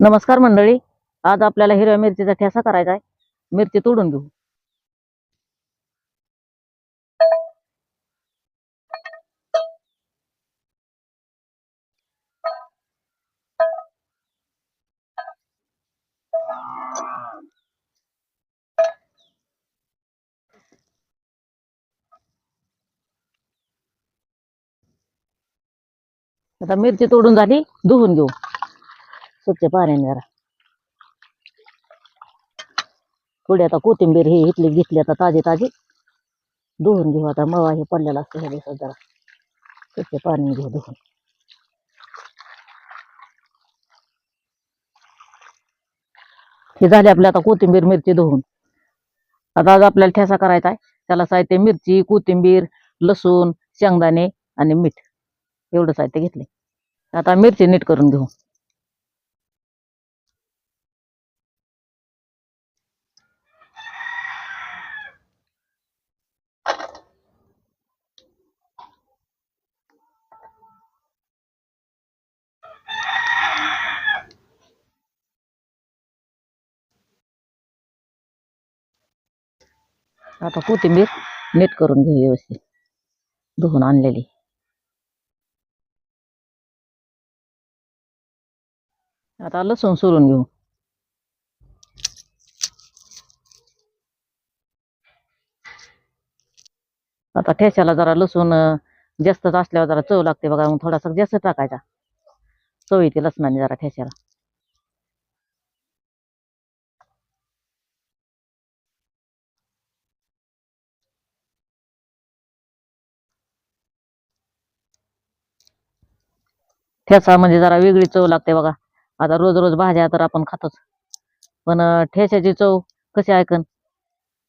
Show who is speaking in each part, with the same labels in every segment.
Speaker 1: नमस्कार मंडळी आज आपल्याला हिरव्या मिरचीचा ठेसा करायचा आहे. मिरची तोडून घेऊ. आता मिरची तोडून झाली धुवून घेऊ. स्वच्छ पाण्याने जरा. पुढे आता कोथिंबीर हे इथली घेतली आता ताजी ताजी. धुवून घेऊ आता मवा हे पडलेला असतं ह्या दिवसात जरा. स्वच्छ पाणी घेऊ धुवून. हे झाले आपले आता कोथिंबीर मिरची धुवून. आता आज आपल्याला ठेसा करायचा आहे. त्याला साहित्य मिरची कोथिंबीर लसूण शेंगदाणे आणि मीठ. एवढं साहित्य घेतले आता मिरची नीट करून घेऊ. आता कोथिंबीर नीट करून घेऊ व्यवस्थित. धुवून आणलेली. आता लसूण सोलून घेऊ. आता ठेच्याला जरा लसूण जास्तच असल्यावर जरा चव लागते बघा. मग थोडासा जास्त टाकायचा. चव येते लसणाने जरा ठेच्याला. ठेचा म्हणजे जरा वेगळी चव लागते बघा. आता रोज रोज भाज्या तर आपण खातोच. पण अं, ठेच्याची चव कशी ऐकन?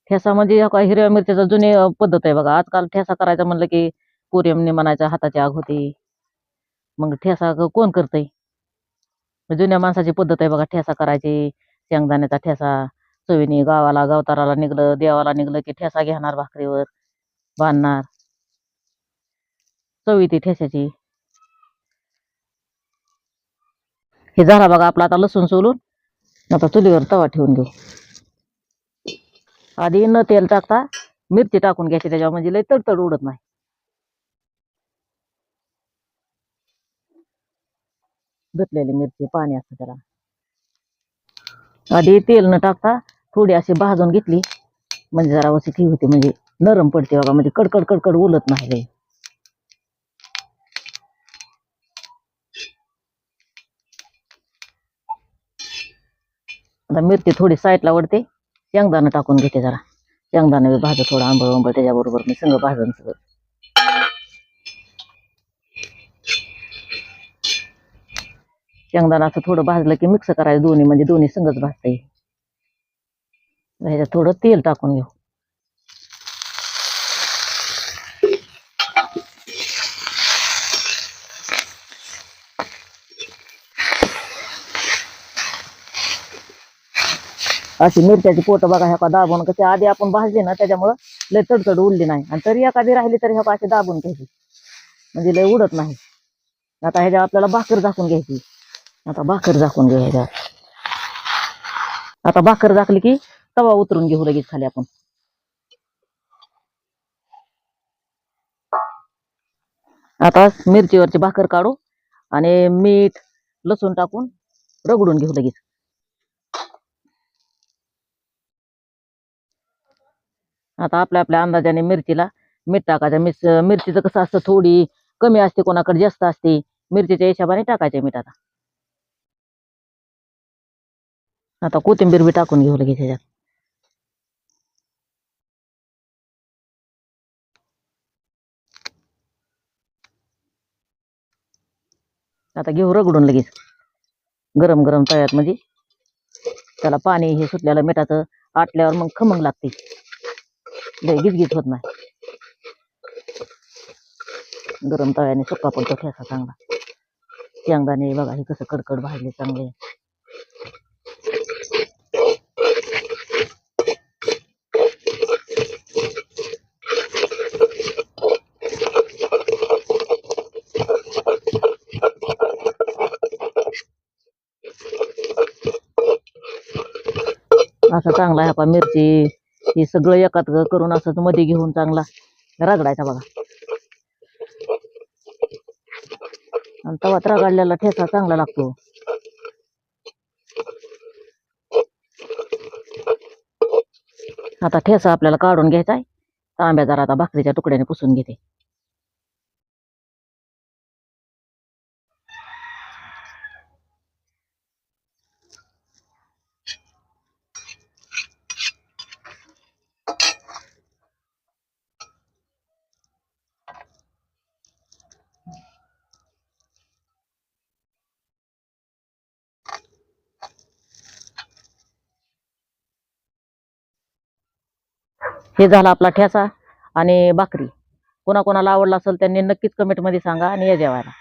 Speaker 1: ठेसा म्हणजे काय हिरव्या मिरच्याचा जुनी पद्धत आहे बघा. आजकाल ठेसा करायचा म्हणलं की पोरियमने म्हणायचं हाताची आग होती. मग ठेसा कोण करतय? जुन्या माणसाची पद्धत आहे बघा ठेसा करायची. शेंगदाण्याचा ठेसा चवीने गावाला गावताराला निघलं देवाला निघलं की ठेसा घेणार भाकरीवर. बांधणार चवी ती ठेस्याची हे झाला बघा आपला आता लसूण सोलून. आता चुलीवर तवा ठेवून घेऊ. आधी न तेल टाकता मिरची टाकून घ्यायची त्याच्यावर म्हणजे लय तडतड उडत नाही. धुतलेली मिरची पाणी असतं त्याला. आधी तेल न टाकता थोडी अशी भाजून घेतली. म्हणजे जरा वशी ती होती म्हणजे नरम पडते बघा म्हणजे कडकड कडकड उलत नाही लय आता मिरची थोडी साईडला वडते शेंगदाणा टाकून घेते जरा. शेंगदाणा बी भाजं थोडं आंबळ आंबळ त्याच्याबरोबर मी सगळं भाजून सगळं. शेंगदाणा असं थोडं भाजलं की मिक्स करायचं दोन्ही म्हणजे दोन्ही संगच भाजता येईल. ह्याच्यात थोडं तेल टाकून घेऊ. अशी मिरच्याची पोट बघा ह्या का दाबून कसे आधी आपण भाजली ना त्याच्यामुळं लय तडतड उडली नाही. आणि तरी एखादी राहिली तरी ह्या अशी दाबून घ्यायची. म्हणजे लय उडत नाही. आता ह्याच्या आपल्याला भाकर झाकून घ्यायची. आता भाकर झाकून घेऊ ह्याच्यावर. आता भाकर झाकली की तवा उतरून घेऊ लगेच खाली आपण. आता मिरचीवरची भाकर काढू आणि मीठ लसूण टाकून रगडून घेऊ लगेच. आता आपल्या आपल्या अंदाजाने मिरचीला मीठ टाकायचं. मिस मिरचीचं कसं असतं थोडी कमी असते कोणाकडे जास्त असते मिरचीच्या हिशोबाने टाकायचे मीठ आता. आता कोथिंबीर बी टाकून घेऊ लगेच ह्याच्यात. आता घेऊ रगडून लगेच. गरम गरम तव्यात म्हणजे त्याला पाणी हे सुटलेलं मिठाचं आटल्यावर मग खमंग लागते. लय गिजगीज होत नाही गरम तव्याने सुका पडतो ठेसा चांगला शेंगदाणे बघा हे कसं कडकड भाजले चांगले असं चांगला ह्या पा मिरची हे सगळं एकात करून असं मध्ये घेऊन चांगला रगडायचा बघा. आणि तवात रगडलेला ठेचा चांगला लागतो. आता ठेसा आपल्याला काढून घ्यायचा आहे. तांब्या जरा आता भाकरीच्या तुकड्याने पुसून घेते. हे झाला आपला ठेसा आणि भाकरी. कोणाकोणाला आवडला असेल त्यांनी नक्कीच कमेंटमध्ये सांगा आणि या जेवायला.